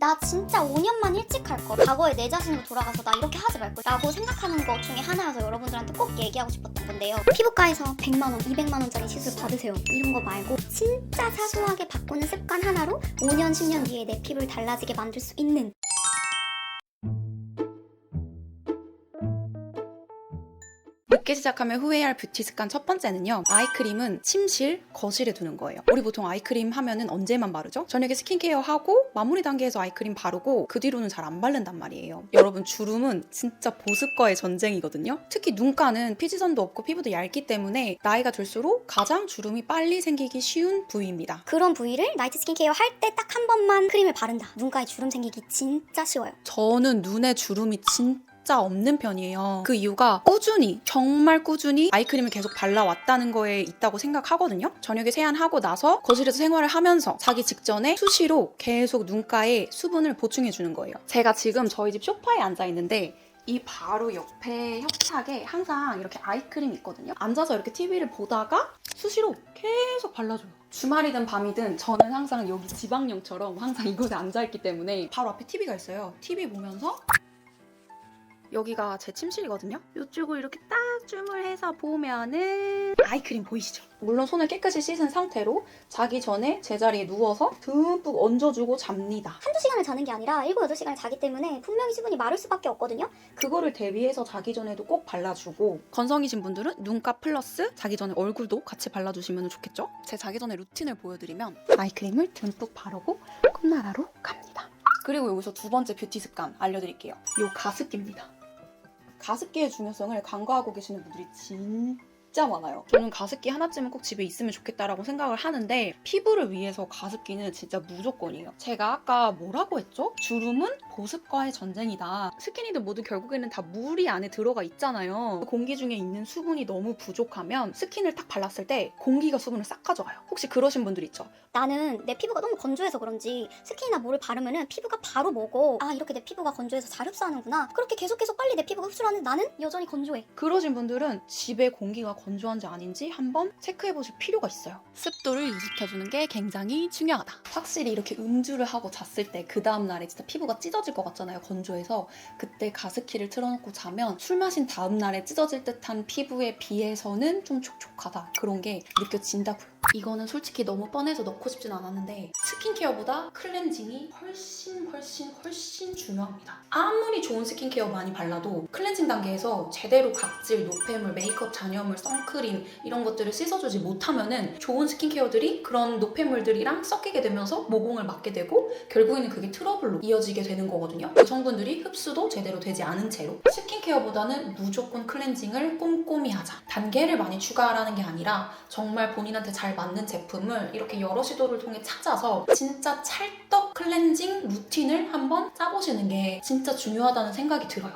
나 진짜 5년만 일찍 할 거. 과거에 내 자신으로 돌아가서 나 이렇게 하지 말걸. 라고 생각하는 것 중에 하나여서 여러분들한테 꼭 얘기하고 싶었던 건데요. 피부과에서 100만 원, 200만 원짜리 시술 받으세요. 이런 거 말고 진짜 사소하게 바꾸는 습관 하나로 5년, 10년 뒤에 내 피부를 달라지게 만들 수 있는 늦게 시작하면 후회할 뷰티 습관 첫 번째는요. 아이크림은 침실, 거실에 두는 거예요. 우리 보통 아이크림 하면은 언제만 바르죠? 저녁에 스킨케어 하고 마무리 단계에서 아이크림 바르고 그 뒤로는 잘 안 바른단 말이에요. 여러분 주름은 진짜 보습과의 전쟁이거든요. 특히 눈가는 피지선도 없고 피부도 얇기 때문에 나이가 들수록 가장 주름이 빨리 생기기 쉬운 부위입니다. 그런 부위를 나이트 스킨케어 할 때 딱 한 번만 크림을 바른다. 눈가에 주름 생기기 진짜 쉬워요. 저는 눈에 주름이 진짜 없는 편이에요. 그 이유가 꾸준히, 정말 꾸준히 아이크림을 계속 발라왔다는 거에 있다고 생각하거든요. 저녁에 세안하고 나서 거실에서 생활을 하면서 자기 직전에 수시로 계속 눈가에 수분을 보충해 주는 거예요. 제가 지금 저희 집 소파에 앉아 있는데 이 바로 옆에 협착에 항상 이렇게 아이크림이 있거든요. 앉아서 이렇게 TV를 보다가 수시로 계속 발라줘요. 주말이든 밤이든 저는 항상 여기 지방령처럼 항상 이곳에 앉아있기 때문에 바로 앞에 TV가 있어요. TV 보면서 여기가 제 침실이거든요. 이쪽을 이렇게 딱 줌을 해서 보면은 아이크림 보이시죠? 물론 손을 깨끗이 씻은 상태로 자기 전에 제자리에 누워서 듬뿍 얹어주고 잡니다. 한두 시간을 자는 게 아니라 7, 8시간을 자기 때문에 분명히 수분이 마를 수밖에 없거든요. 그거를 대비해서 자기 전에도 꼭 발라주고 건성이신 분들은 눈가 플러스 자기 전에 얼굴도 같이 발라주시면 좋겠죠? 제 자기 전에 루틴을 보여드리면 아이크림을 듬뿍 바르고 꿈나라로 갑니다. 그리고 여기서 두 번째 뷰티 습관 알려드릴게요. 요 가습기입니다. 가습기의 중요성을 간과하고 계시는 분들이 진 짜 많아요. 저는 가습기 하나쯤은 꼭 집에 있으면 좋겠다라고 생각을 하는데 피부를 위해서 가습기는 진짜 무조건이에요. 제가 아까 뭐라고 했죠? 주름은 보습과의 전쟁이다. 스키니들 모두 결국에는 다 물이 안에 들어가 있잖아요. 공기 중에 있는 수분이 너무 부족하면 스킨을 딱 발랐을 때 공기가 수분을 싹 가져가요. 혹시 그러신 분들 있죠? 나는 내 피부가 너무 건조해서 그런지 스킨이나 뭐를 바르면은 피부가 바로 먹어. 아 이렇게 내 피부가 건조해서 잘 흡수하는구나. 그렇게 계속 계속 빨리 내 피부가 흡수를 하는데 나는 여전히 건조해. 그러신 분들은 집에 공기가 건조 한지 아닌지 한번 체크해 보실 필요가 있어요. 습도를 유지켜주는 게 굉장히 중요하다. 확실히 이렇게 음주를 하고 잤을 때 그 다음날에 진짜 피부가 찢어질 것 같잖아요. 건조해서 그때 가습기를 틀어놓고 자면 술 마신 다음날에 찢어질 듯한 피부에 비해서는 좀 촉촉하다. 그런 게 느껴진다고요. 이거는 솔직히 너무 뻔해서 넣고 싶진 않았는데 스킨케어보다 클렌징이 훨씬 훨씬 훨씬 중요합니다. 아무리 좋은 스킨케어 많이 발라도 클렌징 단계에서 제대로 각질, 노폐물, 메이크업 잔여물, 선크림 이런 것들을 씻어주지 못하면은 좋은 스킨케어들이 그런 노폐물들이랑 섞이게 되면서 모공을 맞게 되고 결국에는 그게 트러블로 이어지게 되는 거거든요. 그 성분들이 흡수도 제대로 되지 않은 채로 스킨케어보다는 무조건 클렌징을 꼼꼼히 하자. 단계를 많이 추가하라는 게 아니라 정말 본인한테 잘 맞는 제품을 이렇게 여러 시도를 통해 찾아서 진짜 찰떡 클렌징 루틴을 한번 짜보시는 게 진짜 중요하다는 생각이 들어요.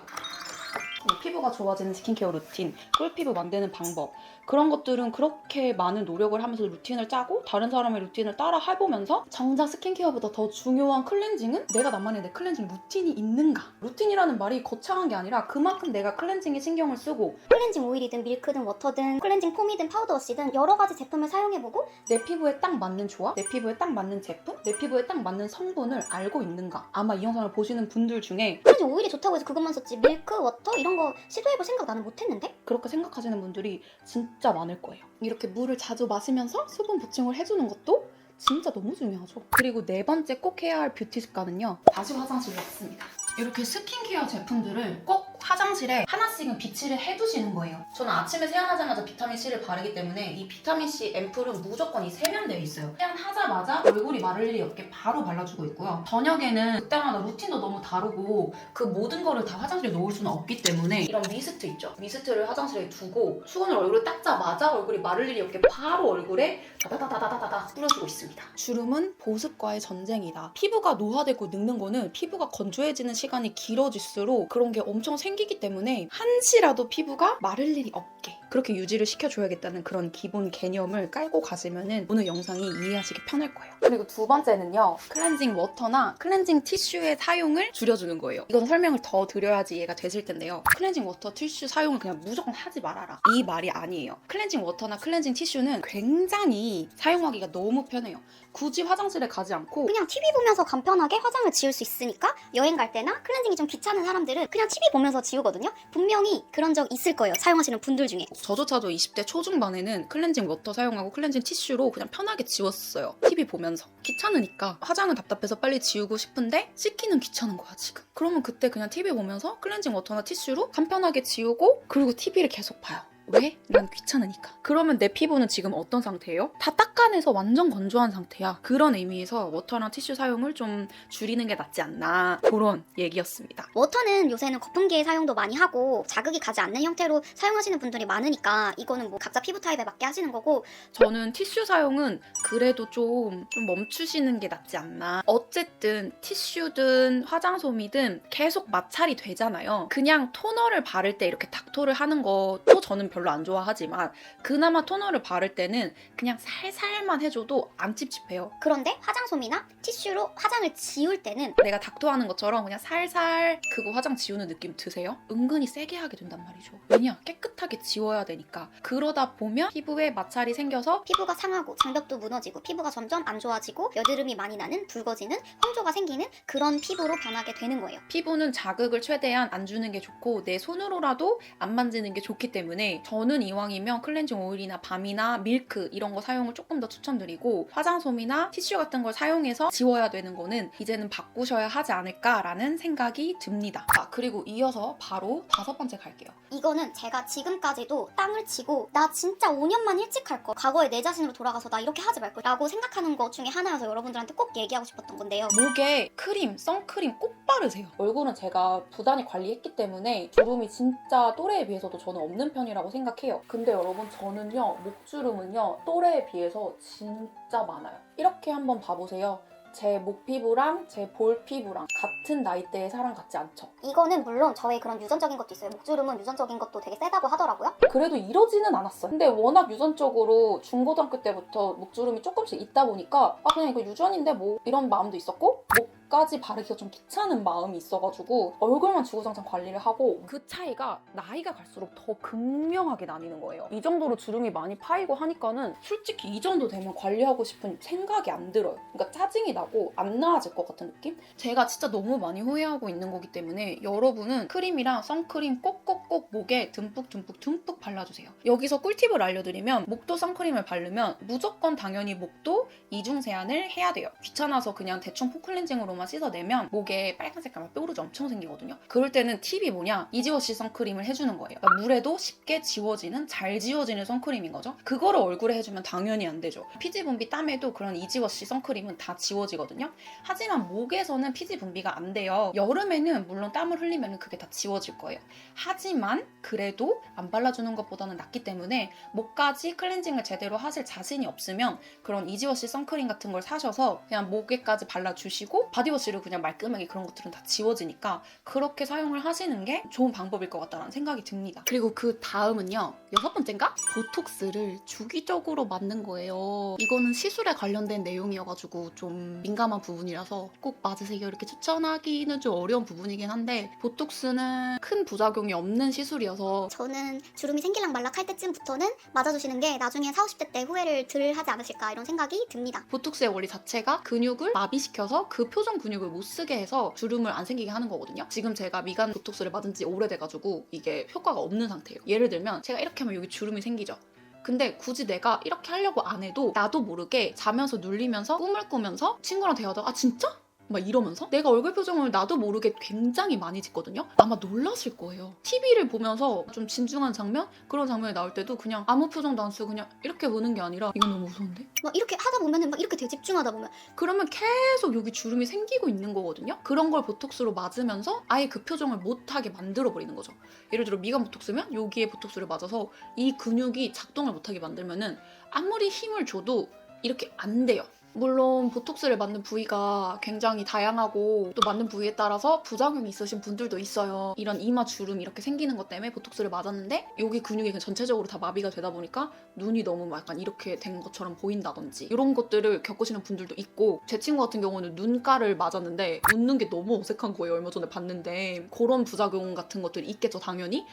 뭐 피부가 좋아지는 스킨케어 루틴, 꿀피부 만드는 방법 그런 것들은 그렇게 많은 노력을 하면서 루틴을 짜고 다른 사람의 루틴을 따라 해보면서 정작 스킨케어보다 더 중요한 클렌징은 내가 나만의 내 클렌징 루틴이 있는가 루틴이라는 말이 거창한 게 아니라 그만큼 내가 클렌징에 신경을 쓰고 클렌징 오일이든 밀크든 워터든 클렌징 폼이든 파우더 워시든 여러 가지 제품을 사용해보고 내 피부에 딱 맞는 조합, 내 피부에 딱 맞는 제품, 내 피부에 딱 맞는 성분을 알고 있는가 아마 이 영상을 보시는 분들 중에 클렌징 오일이 좋다고 해서 그것만 썼지 밀크, 워터 이런 거 시도해볼 생각 나는 못했는데? 그렇게 생각하시는 분들이 진짜 많을 거예요. 이렇게 물을 자주 마시면서 수분 보충을 해주는 것도 진짜 너무 중요하죠. 그리고 네 번째 꼭 해야 할 뷰티 습관은요. 다시 화장실로 왔습니다. 이렇게 스킨케어 제품들을 꼭 화장실에 하나씩은 비치를 해두시는 거예요. 저는 아침에 세안하자마자 비타민C를 바르기 때문에 이 비타민C 앰플은 무조건 이 세면대에 있어요. 세안하자마자 얼굴이 마를 일이 없게 바로 발라주고 있고요. 저녁에는 그때마다 루틴도 너무 다르고 그 모든 거를 다 화장실에 넣을 수는 없기 때문에 이런 미스트 있죠. 미스트를 화장실에 두고 수건을 얼굴에 닦자마자 얼굴이 마를 일이 없게 바로 얼굴에 다다다다다다다 뿌려주고 있습니다. 주름은 보습과의 전쟁이다. 피부가 노화되고 늙는 거는 피부가 건조해지는 시간이 길어질수록 그런 게 엄청 생 기기 때문에 한시라도 피부가 마를 일이 없게 그렇게 유지를 시켜줘야겠다는 그런 기본 개념을 깔고 가시면은 오늘 영상이 이해하시기 편할 거예요. 그리고 두 번째는요. 클렌징 워터나 클렌징 티슈의 사용을 줄여주는 거예요. 이건 설명을 더 드려야지 이해가 되실 텐데요. 클렌징 워터 티슈 사용을 그냥 무조건 하지 말아라. 이 말이 아니에요. 클렌징 워터나 클렌징 티슈는 굉장히 사용하기가 너무 편해요. 굳이 화장실에 가지 않고 그냥 TV 보면서 간편하게 화장을 지울 수 있으니까 여행 갈 때나 클렌징이 좀 귀찮은 사람들은 그냥 TV 보면서 지우거든요. 분명히 그런 적 있을 거예요. 사용하시는 분들 중에. 저조차도 20대 초중반에는 클렌징 워터 사용하고 클렌징 티슈로 그냥 편하게 지웠어요. TV 보면서. 귀찮으니까. 화장은 답답해서 빨리 지우고 싶은데 씻기는 귀찮은 거야, 지금. 그러면 그때 그냥 TV 보면서 클렌징 워터나 티슈로 간편하게 지우고 그리고 TV를 계속 봐요. 왜? 난 귀찮으니까. 그러면 내 피부는 지금 어떤 상태예요? 다 닦아내서 완전 건조한 상태야. 그런 의미에서 워터나 티슈 사용을 좀 줄이는 게 낫지 않나. 그런 얘기였습니다. 워터는 요새는 거품기의 사용도 많이 하고 자극이 가지 않는 형태로 사용하시는 분들이 많으니까 이거는 뭐 각자 피부 타입에 맞게 하시는 거고 저는 티슈 사용은 그래도 좀, 좀 멈추시는 게 낫지 않나. 어쨌든 티슈든 화장솜이든 계속 마찰이 되잖아요. 그냥 토너를 바를 때 이렇게 닥토를 하는 것도 저는 별로 안 좋아하지만 그나마 토너를 바를 때는 그냥 살살만 해줘도 안 찝찝해요. 그런데 화장솜이나 티슈로 화장을 지울 때는 내가 닥토하는 것처럼 그냥 살살 그거 화장 지우는 느낌 드세요? 은근히 세게 하게 된단 말이죠. 왜냐? 깨끗하게 지워야 되니까. 그러다 보면 피부에 마찰이 생겨서 피부가 상하고 장벽도 무너지고 피부가 점점 안 좋아지고 여드름이 많이 나는 붉어지는 홍조가 생기는 그런 피부로 변하게 되는 거예요. 피부는 자극을 최대한 안 주는 게 좋고 내 손으로라도 안 만지는 게 좋기 때문에 저는 이왕이면 클렌징 오일이나 밤이나 밀크 이런 거 사용을 조금 더 추천드리고 화장솜이나 티슈 같은 걸 사용해서 지워야 되는 거는 이제는 바꾸셔야 하지 않을까라는 생각이 듭니다. 아 그리고 이어서 바로 다섯 번째 갈게요. 이거는 제가 지금까지도 땅을 치고 나 진짜 5년만 일찍 할 거. 과거에 내 자신으로 돌아가서 나 이렇게 하지 말 거라고 생각하는 것 중에 하나여서 여러분들한테 꼭 얘기하고 싶었던 건데요. 목에 크림, 선크림 꼭 바르세요. 얼굴은 제가 부단히 관리했기 때문에 주름이 진짜 또래에 비해서도 저는 없는 편이라고 생각해요. 근데 여러분 저는요 목주름은요 또래에 비해서 진짜 많아요. 이렇게 한번 봐보세요. 제 목 피부랑 제 볼 피부랑 같은 나이대의 사람 같지 않죠? 이거는 물론 저의 그런 유전적인 것도 있어요. 목주름은 유전적인 것도 되게 세다고 하더라고요. 그래도 이러지는 않았어요. 근데 워낙 유전적으로 중고등학교 때부터 목주름이 조금씩 있다 보니까 아 그냥 이거 유전인데 뭐 이런 마음도 있었고 목 까지 바르기가 좀 귀찮은 마음이 있어가지고 얼굴만 주구장창 관리를 하고 그 차이가 나이가 갈수록 더 극명하게 나뉘는 거예요. 이 정도로 주름이 많이 파이고 하니까는 솔직히 이 정도 되면 관리하고 싶은 생각이 안 들어요. 그러니까 짜증이 나고 안 나아질 것 같은 느낌? 제가 진짜 너무 많이 후회하고 있는 거기 때문에 여러분은 크림이랑 선크림 꼭꼭꼭 목에 듬뿍 듬뿍 듬뿍 발라주세요. 여기서 꿀팁을 알려드리면 목도 선크림을 바르면 무조건 당연히 목도 이중 세안을 해야 돼요. 귀찮아서 그냥 대충 폼클렌징으로만 씻어내면 목에 빨간 색깔 뾰루지 엄청 생기거든요. 그럴 때는 팁이 뭐냐? 이지워시 선크림을 해주는 거예요. 그러니까 물에도 쉽게 지워지는 잘 지워지는 선크림인 거죠. 그거를 얼굴에 해주면 당연히 안 되죠. 피지 분비 땀에도 그런 이지워시 선크림은 다 지워지거든요. 하지만 목에서는 피지 분비가 안 돼요. 여름에는 물론 땀을 흘리면 그게 다 지워질 거예요. 하지만 그래도 안 발라주는 것보다는 낫기 때문에 목까지 클렌징을 제대로 하실 자신이 없으면 그런 이지워시 선크림 같은 걸 사셔서 그냥 목에까지 발라주시고 바디 워시로 그냥 말끔하게 그런 것들은 다 지워지니까 그렇게 사용을 하시는 게 좋은 방법일 것 같다는 생각이 듭니다. 그리고 그 다음은요. 여섯 번째인가? 보톡스를 주기적으로 맞는 거예요. 이거는 시술에 관련된 내용이어가지고 좀 민감한 부분이라서 꼭 맞으세요. 이렇게 추천하기는 좀 어려운 부분이긴 한데 보톡스는 큰 부작용이 없는 시술이어서 저는 주름이 생길랑 말락 할 때쯤부터는 맞아주시는 게 나중에 40, 50대 때 후회를 덜 하지 않으실까 이런 생각이 듭니다. 보톡스의 원리 자체가 근육을 마비시켜서 그 표정 근육을 못 쓰게 해서 주름을 안 생기게 하는 거거든요. 지금 제가 미간 보톡스를 맞은 지 오래돼가지고 이게 효과가 없는 상태예요. 예를 들면 제가 이렇게 하면 여기 주름이 생기죠. 근데 굳이 내가 이렇게 하려고 안 해도 나도 모르게 자면서 눌리면서 꿈을 꾸면서 친구랑 대화하다가 아 진짜? 막 이러면서 내가 얼굴 표정을 나도 모르게 굉장히 많이 짓거든요. 아마 놀라실 거예요. TV를 보면서 좀 진중한 장면 그런 장면이 나올 때도 그냥 아무 표정도 안 쓰고 그냥 이렇게 보는 게 아니라 이건 너무 무서운데? 막 이렇게 하다 보면은 막 이렇게 되게 집중하다 보면 그러면 계속 여기 주름이 생기고 있는 거거든요. 그런 걸 보톡스로 맞으면서 아예 그 표정을 못 하게 만들어 버리는 거죠. 예를 들어 미간 보톡스면 여기에 보톡스를 맞아서 이 근육이 작동을 못 하게 만들면은 아무리 힘을 줘도 이렇게 안 돼요. 물론 보톡스를 맞는 부위가 굉장히 다양하고 또 맞는 부위에 따라서 부작용이 있으신 분들도 있어요. 이런 이마 주름 이렇게 생기는 것 때문에 보톡스를 맞았는데 여기 근육이 전체적으로 다 마비가 되다 보니까 눈이 너무 약간 이렇게 된 것처럼 보인다든지 이런 것들을 겪으시는 분들도 있고 제 친구 같은 경우는 눈가를 맞았는데 웃는 게 너무 어색한 거예요. 얼마 전에 봤는데 그런 부작용 같은 것들이 있겠죠 당연히.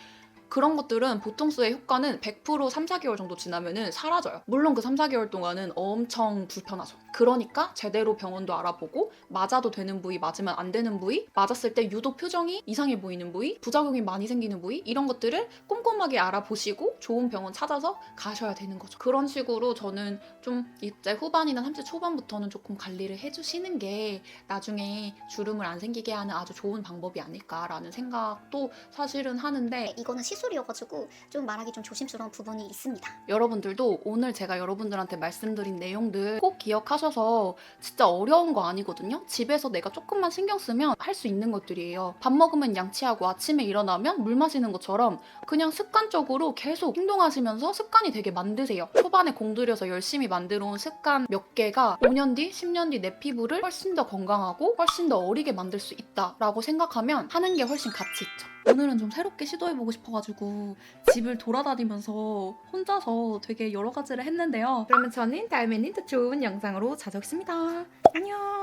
그런 것들은 보통수의 효과는 100% 3, 4개월 정도 지나면은 사라져요. 물론 그 3, 4개월 동안은 엄청 불편하죠. 그러니까 제대로 병원도 알아보고 맞아도 되는 부위, 맞으면 안 되는 부위, 맞았을 때 유독 표정이 이상해 보이는 부위, 부작용이 많이 생기는 부위 이런 것들을 꼼꼼하게 알아보시고 좋은 병원 찾아서 가셔야 되는 거죠. 그런 식으로 저는 좀 20대 후반이나 30대 초반부터는 조금 관리를 해주시는 게 나중에 주름을 안 생기게 하는 아주 좋은 방법이 아닐까라는 생각도 사실은 하는데 네, 이거는 시술이어가지고 좀 말하기 좀 조심스러운 부분이 있습니다. 여러분들도 오늘 제가 여러분들한테 말씀드린 내용들 꼭 기억 하셔서 진짜 어려운 거 아니거든요. 집에서 내가 조금만 신경 쓰면 할 수 있는 것들이에요. 밥 먹으면 양치하고 아침에 일어나면 물 마시는 것처럼 그냥 습관적으로 계속 행동하시면서 습관이 되게 만드세요. 초반에 공들여서 열심히 만들어 온 습관 몇 개가 5년 뒤, 10년 뒤 내 피부를 훨씬 더 건강하고 훨씬 더 어리게 만들 수 있다라고 생각하면 하는 게 훨씬 가치 있죠. 오늘은 좀 새롭게 시도해보고 싶어가지고 집을 돌아다니면서 혼자서 되게 여러 가지를 했는데요. 그러면 저는 다음에는 더 좋은 영상으로 찾아오겠습니다. 안녕.